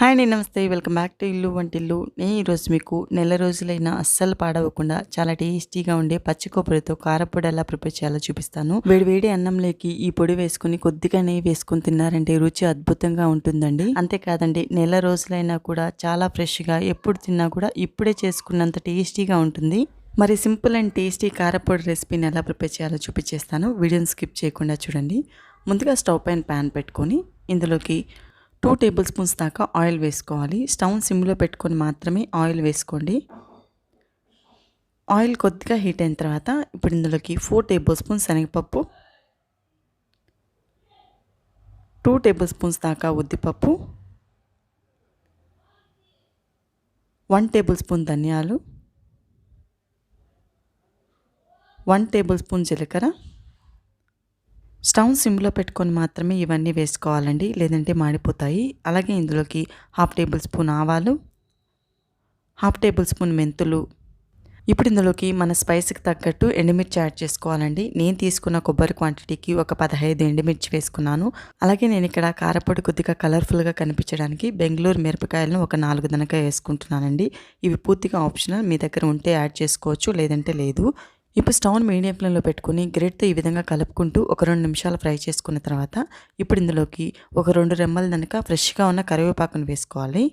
Hi అండి నమస్తే. Welcome back to ఇల్లు వంటిల్లు. నేను ఈరోజు మీకు నెల రోజులైనా అస్సలు పాడవకుండా చాలా టేస్టీగా ఉండే పచ్చి కొబ్బరితో కారపొడి ఎలా ప్రిపేర్ చేయాలో చూపిస్తాను. వేడి వేడి అన్నంలోకి ఈ పొడి వేసుకుని కొద్దిగా నెయ్యి వేసుకుని తిన్నారంటే రుచి అద్భుతంగా ఉంటుందండి. అంతేకాదండి నెల రోజులైనా కూడా చాలా ఫ్రెష్గా ఎప్పుడు తిన్నా కూడా ఇప్పుడే చేసుకున్నంత టేస్టీగా ఉంటుంది. మరి సింపుల్ అండ్ టేస్టీ కారపొడి రెసిపీని ఎలా ప్రిపేర్ చేయాలో చూపించేస్తాను. వీడియోని స్కిప్ చేయకుండా చూడండి. ముందుగా స్టవ్ పైన ప్యాన్ పెట్టుకొని ఇందులోకి టూ టేబుల్ స్పూన్స్ దాకా ఆయిల్ వేసుకోవాలి. స్టవ్ సిమ్లో పెట్టుకొని మాత్రమే ఆయిల్ వేసుకోండి. ఆయిల్ కొద్దిగా హీట్ అయిన తర్వాత ఇప్పుడు ఇందులోకి ఫోర్ టేబుల్ స్పూన్స్ శనగపప్పు టూ టేబుల్ స్పూన్స్ దాకా ఉద్దిపప్పు వన్ టేబుల్ స్పూన్ ధనియాలు వన్ టేబుల్ స్పూన్ జీలకర్ర స్టవ్ సిమ్లో పెట్టుకొని మాత్రమే ఇవన్నీ వేసుకోవాలండి లేదంటే మాడిపోతాయి. అలాగే ఇందులోకి హాఫ్ టేబుల్ స్పూన్ ఆవాలు హాఫ్ టేబుల్ స్పూన్ మెంతులు. ఇప్పుడు ఇందులోకి మన స్పైస్కి తగ్గట్టు ఎండుమిర్చి యాడ్ చేసుకోవాలండి. నేను తీసుకున్న కొబ్బరి క్వాంటిటీకి ఒక పదహైదు ఎండుమిర్చి వేసుకున్నాను. అలాగే నేను ఇక్కడ కారపొడి కొద్దిగా కలర్ఫుల్గా కనిపించడానికి బెంగళూరు మిరపకాయలను ఒక నాలుగు దనక వేసుకుంటున్నానండి. ఇవి పూర్తిగా ఆప్షనల్ మీ దగ్గర ఉంటే యాడ్ చేసుకోవచ్చు లేదంటే లేదు. ఇప్పుడు స్టవ్ మీడియం ఫ్లేమ్లో పెట్టుకుని గ్రేట్తో ఈ విధంగా కలుపుకుంటూ ఒక రెండు నిమిషాలు ఫ్రై చేసుకున్న తర్వాత ఇప్పుడు ఇందులోకి ఒక రెండు రెమ్మలు కనుక ఫ్రెష్గా ఉన్న కరివేపాకును వేసుకోవాలి.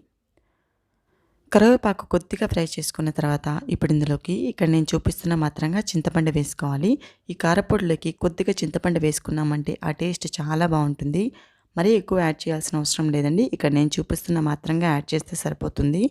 కరివేపాకు కొద్దిగా ఫ్రై చేసుకున్న తర్వాత ఇప్పుడు ఇందులోకి ఇక్కడ నేను చూపిస్తున్న మాత్రంగా చింతపండు వేసుకోవాలి. ఈ కారపొడిలోకి కొద్దిగా చింతపండు వేసుకున్నామంటే ఆ టేస్ట్ చాలా బాగుంటుంది. మరీ ఎక్కువ యాడ్ చేయాల్సిన అవసరం లేదండి. ఇక్కడ నేను చూపిస్తున్న మాత్రంగా యాడ్ చేస్తే సరిపోతుంది.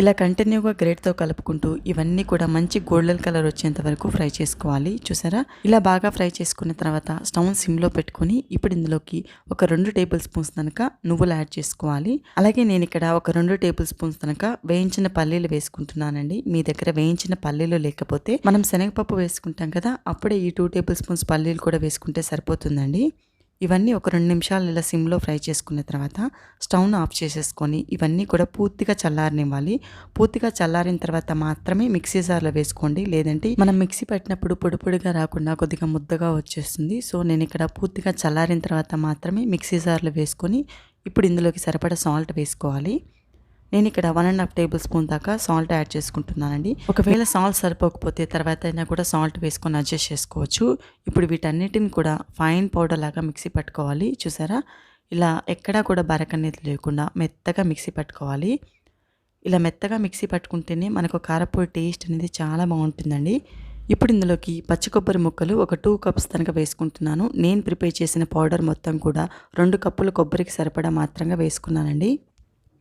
ఇలా కంటిన్యూగా గ్రేట్తో కలుపుకుంటూ ఇవన్నీ కూడా మంచి గోల్డెన్ కలర్ వచ్చేంత వరకు ఫ్రై చేసుకోవాలి. చూసారా? ఇలా బాగా ఫ్రై చేసుకున్న తర్వాత స్టవ్ సిమ్లో పెట్టుకొని ఇప్పుడు ఇందులోకి ఒక రెండు టేబుల్ స్పూన్స్ కనుక నువ్వులు యాడ్ చేసుకోవాలి. అలాగే నేను ఇక్కడ ఒక రెండు టేబుల్ స్పూన్స్ కనుక వేయించిన పల్లీలు వేసుకుంటున్నానండి. మీ దగ్గర వేయించిన పల్లీలు లేకపోతే మనం శనగపప్పు వేసుకుంటాం కదా అప్పుడే ఈ టూ టేబుల్ స్పూన్స్ పల్లీలు కూడా వేసుకుంటే సరిపోతుందండి. ఇవన్నీ ఒక రెండు నిమిషాలు ఇలా సిమ్లో ఫ్రై చేసుకున్న తర్వాత స్టవ్ను ఆఫ్ చేసేసుకొని ఇవన్నీ కూడా పూర్తిగా చల్లారనివ్వాలి. పూర్తిగా చల్లారిన తర్వాత మాత్రమే మిక్సీ జార్లో వేసుకోండి. లేదంటే మనం మిక్సీ పెట్టినప్పుడు పొడి పొడిగా రాకుండా కొద్దిగా ముద్దగా వచ్చేస్తుంది. సో నేను ఇక్కడ పూర్తిగా చల్లారిన తర్వాత మాత్రమే మిక్సీ జార్లో వేసుకొని ఇప్పుడు ఇందులోకి సరిపడా సాల్ట్ వేసుకోవాలి. నేను ఇక్కడ one and half tablespoon దాకా సాల్ట్ యాడ్ చేసుకుంటున్నానండి. ఒకవేళ సాల్ట్ సరిపోకపోతే తర్వాత అయినా కూడా సాల్ట్ వేసుకొని అడ్జస్ట్ చేసుకోవచ్చు. ఇప్పుడు వీటన్నిటిని కూడా ఫైన్ పౌడర్ లాగా మిక్సీ పట్టుకోవాలి. చూసారా? ఇలా ఎక్కడా కూడా బరక అనేది లేకుండా మెత్తగా మిక్సీ పట్టుకోవాలి. ఇలా మెత్తగా మిక్సీ పట్టుకుంటేనే మనకు కారపొడి టేస్ట్ అనేది చాలా బాగుంటుందండి. ఇప్పుడు ఇందులోకి పచ్చి కొబ్బరి ముక్కలు ఒక టూ కప్స్ తనక వేసుకుంటున్నాను. నేను ప్రిపేర్ చేసిన పౌడర్ మొత్తం కూడా రెండు కప్పులు కొబ్బరికి సరిపడా మాత్రంగా వేసుకున్నానండి.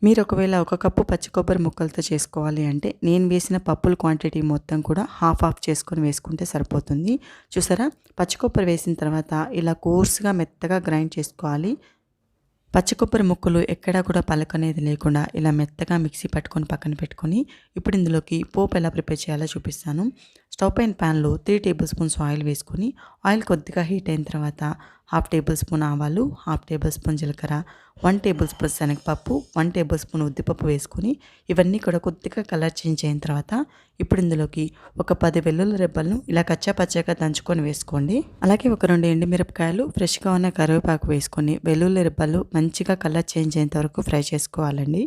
మీరు ఒకవేళ ఒక కప్పు పచ్చి కొబ్బరి ముక్కలతో చేసుకోవాలి అంటే నేను వేసిన పప్పుల క్వాంటిటీ మొత్తం కూడా హాఫ్ ఆఫ్ చేసుకొని వేసుకుంటే సరిపోతుంది. చూసారా? పచ్చి కొబ్బరి వేసిన తర్వాత ఇలా కోర్స్గా మెత్తగా గ్రైండ్ చేసుకోవాలి. పచ్చి కొబ్బరి ముక్కలు ఎక్కడా కూడా పలకనేది లేకుండా ఇలా మెత్తగా మిక్సీ పట్టుకొని పక్కన పెట్టుకొని ఇప్పుడు ఇందులోకి పోపు ఎలా ప్రిపేర్ చేయాలో చూపిస్తాను. స్టవ్ పైన ప్యాన్లో త్రీ టేబుల్ స్పూన్స్ ఆయిల్ వేసుకొని ఆయిల్ కొద్దిగా హీట్ అయిన తర్వాత హాఫ్ టేబుల్ స్పూన్ ఆవాలు హాఫ్ టేబుల్ స్పూన్ జీలకర్ర వన్ టేబుల్ స్పూన్ శనగపప్పు వన్ టేబుల్ స్పూన్ ఉద్దిపప్పు వేసుకొని ఇవన్నీ కూడా కొద్దిగా కలర్ చేంజ్ అయిన తర్వాత ఇప్పుడు ఇందులోకి ఒక పది వెల్లుల్లి రెబ్బలను ఇలా కచ్చా పచ్చగా దంచుకొని వేసుకోండి. అలాగే ఒక రెండు ఎండుమిరపకాయలు ఫ్రెష్గా ఉన్న కరివేపాకు వేసుకొని వెల్లుల్లి రెబ్బలు మంచిగా కలర్ చేంజ్ అయ్యేంత వరకు ఫ్రై చేసుకోవాలండి.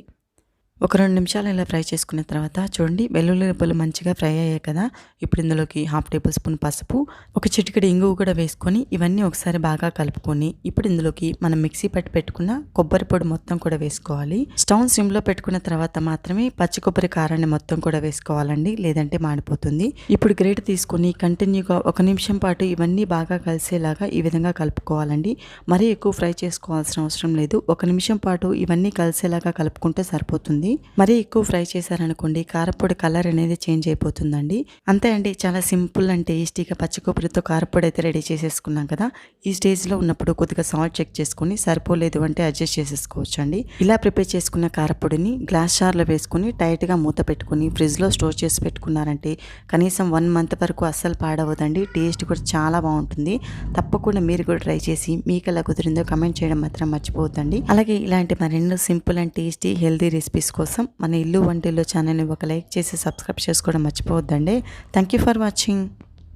ఒక రెండు నిమిషాలు ఇలా ఫ్రై చేసుకున్న తర్వాత చూడండి వెల్లుల్లి రెబ్బలు మంచిగా ఫ్రై అయ్యాయి కదా. ఇప్పుడు ఇందులోకి హాఫ్ టేబుల్ స్పూన్ పసుపు ఒక చిటికెడు ఇంగువ కూడా వేసుకొని ఇవన్నీ ఒకసారి బాగా కలుపుకొని ఇప్పుడు ఇందులోకి మనం మిక్సీ పట్టి పెట్టుకున్న కొబ్బరి పొడి మొత్తం కూడా వేసుకోవాలి. స్టవ్ సిమ్లో పెట్టుకున్న తర్వాత మాత్రమే పచ్చి కొబ్బరి కారాన్ని మొత్తం కూడా వేసుకోవాలండి లేదంటే మాడిపోతుంది. ఇప్పుడు గ్రేట్ తీసుకొని కంటిన్యూగా ఒక నిమిషం పాటు ఇవన్నీ బాగా కలిసేలాగా ఈ విధంగా కలుపుకోవాలండి. మరీ ఎక్కువ ఫ్రై చేసుకోవాల్సిన అవసరం లేదు ఒక నిమిషం పాటు ఇవన్నీ కలిసేలాగా కలుపుకుంటే సరిపోతుంది. ఉంటుంది మరీ ఎక్కువ ఫ్రై చేశారనుకోండి కారపొడి కలర్ అనేది చేంజ్ అయిపోతుందండి. అంతే అండి చాలా సింపుల్ అండ్ టేస్టీగా పచ్చి కొబ్బరితో కారపొడి అయితే రెడీ చేసేసుకున్నాం కదా. ఈ స్టేజ్లో ఉన్నప్పుడు కొద్దిగా సాల్ట్ చెక్ చేసుకుని సరిపోలేదు అంటే అడ్జస్ట్ చేసేసుకోవచ్చు అండి ఇలా ప్రిపేర్ చేసుకున్న కారపొడిని గ్లాస్ షార్లో వేసుకుని టైట్గా మూత పెట్టుకుని ఫ్రిడ్జ్లో స్టోర్ చేసి పెట్టుకున్నారంటే కనీసం వన్ మంత్ వరకు అస్సలు పాడవదండి. టేస్ట్ కూడా చాలా బాగుంటుంది. తప్పకుండా మీరు కూడా ట్రై చేసి మీకు ఎలా కుదిరిందో కమెంట్ చేయడం మాత్రం మర్చిపోవద్దండి. అలాగే ఇలాంటి మరెన్నో simple and tasty healthy recipes కోసం మన ఇల్లు వంటిల్లు ఛానల్ని ఒక లైక్ చేసి సబ్స్క్రైబ్ చేసుకోవడం మర్చిపోవద్దండి. Thank you for watching